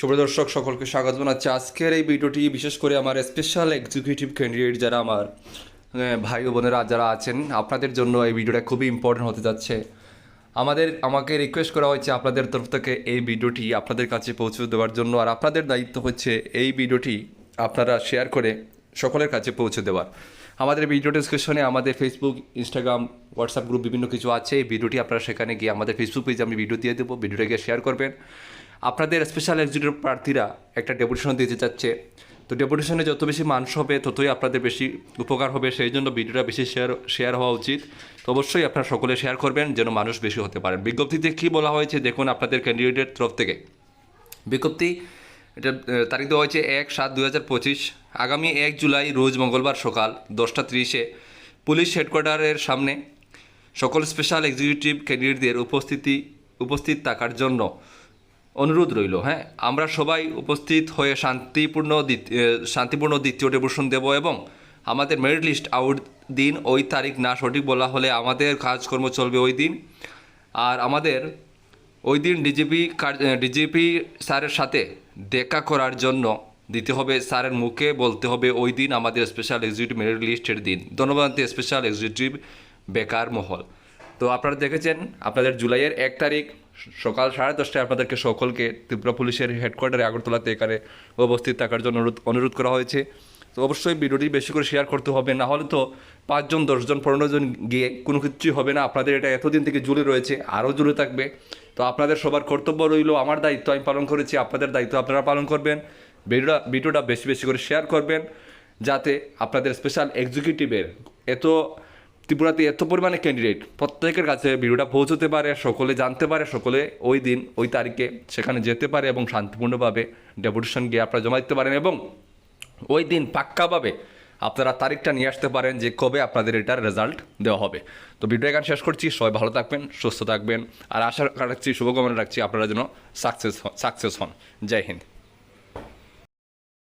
সুপ্রদর্শক সকলকে স্বাগত জানাচ্ছি। আজকের এই ভিডিওটি বিশেষ করে আমার স্পেশাল এক্সিকিউটিভ ক্যান্ডিডেট যারা আমার ভাই ও বোনেরা যারা আছেন, আপনাদের জন্য এই ভিডিওটা খুবই ইম্পর্টেন্ট হতে যাচ্ছে। আমাদের, আমাকে রিকোয়েস্ট করা হয়েছে আপনাদের তরফ থেকে এই ভিডিওটি আপনাদের কাছে পৌঁছে দেওয়ার জন্য, আর আপনাদের দায়িত্ব হচ্ছে এই ভিডিওটি আপনারা শেয়ার করে সকলের কাছে পৌঁছে দেওয়ার। আমাদের ভিডিও ডিসক্রিপশনে আমাদের ফেসবুক ইনস্টাগ্রাম হোয়াটসঅ্যাপ গ্রুপ বিভিন্ন কিছু আছে। এই ভিডিওটি আপনারা সেখানে গিয়ে আমাদের ফেসবুক পেজে আমি ভিডিও দিয়ে দেবো। ভিডিওটাকে শেয়ার করবেন। আপনাদের স্পেশাল এক্সিকিউটিভ প্রার্থীরা একটা ডেপুটেশন দিতে চাচ্ছে। তো ডেপুটেশনে যত বেশি মানুষ হবে, ততই আপনাদের বেশি উপকার হবে। সেই জন্য ভিডিওটা বেশি শেয়ার শেয়ার হওয়া উচিত। তো অবশ্যই আপনারা সকলে শেয়ার করবেন, যেন মানুষ বেশি হতে পারেন বিজ্ঞপ্তিতে কী বলা হয়েছে, দেখুন আপনাদের ক্যান্ডিডেটের তরফ থেকে। বিজ্ঞপ্তি, এটা তারিখ দেওয়া হয়েছে এক সাত দু হাজার পঁচিশ। আগামী এক জুলাই, রোজ মঙ্গলবার সকাল দশটা ত্রিশে পুলিশ হেডকোয়ার্টারের সামনে। সকল স্পেশাল এক্সিকিউটিভ ক্যান্ডিডেটদের উপস্থিতি, উপস্থিত থাকার জন্য অনুরোধ রইল হ্যাঁ? আমরা সবাই উপস্থিত হয়ে শান্তিপূর্ণ শান্তিপূর্ণ দ্বিতীয় ডেপুটেশন দেব এবং আমাদের মেরিট লিস্ট আউট দিন, ওই তারিখ না সঠিক বলা হলে আমাদের কাজকর্ম চলবে ওই দিন। আর আমাদের ওই দিন ডিজিপি ডিজিপি স্যারের সাথে দেখা করার জন্য দিতে হবে, স্যারের মুখে বলতে হবে ওই দিন আমাদের স্পেশাল এক্সিকিউটিভ মেরিট লিস্টের দিন। ধন্যবাদ, স্পেশাল এক্সিকিউটিভ বেকার মহল। তো আপনারা দেখেছেন, আপনাদের জুলাইয়ের এক তারিখ সকাল সাড়ে দশটায় আপনাদেরকে সকলকে ত্রিপুরা পুলিশের হেডকোয়ার্টারে আগরতলাতে এখানে উপস্থিত থাকার জন্য অনুরোধ অনুরোধ করা হয়েছে। তো অবশ্যই ভিডিওটি বেশি করে শেয়ার করতে হবে, না হলে তো পাঁচজন, দশজন পনেরো জন গিয়ে কোনো কিছুই হবে না। আপনাদের এটা এতদিন থেকে জুড়ে রয়েছে, আরও জুড়ে থাকবে। তো আপনাদের সবার কর্তব্য রইল, আমার দায়িত্ব আমি পালন করেছি, আপনাদের দায়িত্ব আপনারা পালন করবেন। ভিডিওটা ভিডিওটা বেশি বেশি করে শেয়ার করবেন, যাতে আপনাদের স্পেশাল এক্সিকিউটিভের এত ত্রিপুরাতে এত পরিমাণে ক্যান্ডিডেট প্রত্যেকের কাছে ভিডিওটা পৌঁছতে পারে, সকলে জানতে পারে, সকলে ওই দিন, ওই তারিখে সেখানে যেতে পারে এবং শান্তিপূর্ণভাবে ডেপুটেশন গিয়ে আপনারা জমা দিতে পারেন এবং ওই দিন পাক্কাভাবে আপনারা তারিখটা নিয়ে আসতে পারেন যে কবে আপনাদের এটার রেজাল্ট দেওয়া হবে। তো ভিডিও এখানে শেষ করছি, সবাই ভালো থাকবেন, সুস্থ থাকবেন, আর আশা রাখছি, শুভকামনা রাখছি, আপনারা যেন সাকসেস হন সাকসেস হন। জয় হিন্দ।